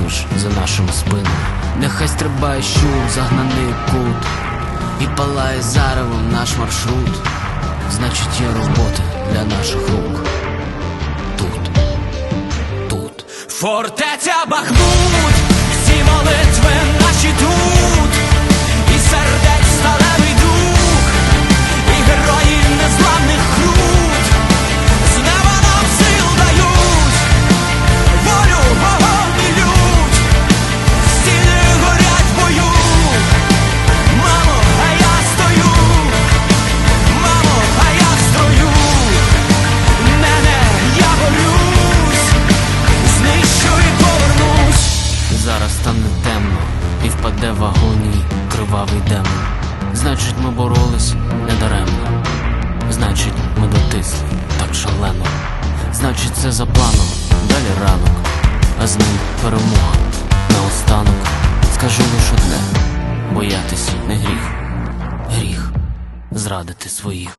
також за нашими спинами. Нехай стрибає щур, загнаний кут, і палає заревом наш маршрут. Значить, є робота для наших рук. Тут, тут. Фортеця Бахмут, всі молитви і в агонії кривавий демон. Значить, ми боролись недаремно. Значить, ми дотисли так шалено. Значить, це за планом, далі ранок, а з ним перемога. Наостанок скажу лише одне: боятись не гріх, гріх зрадити своїх.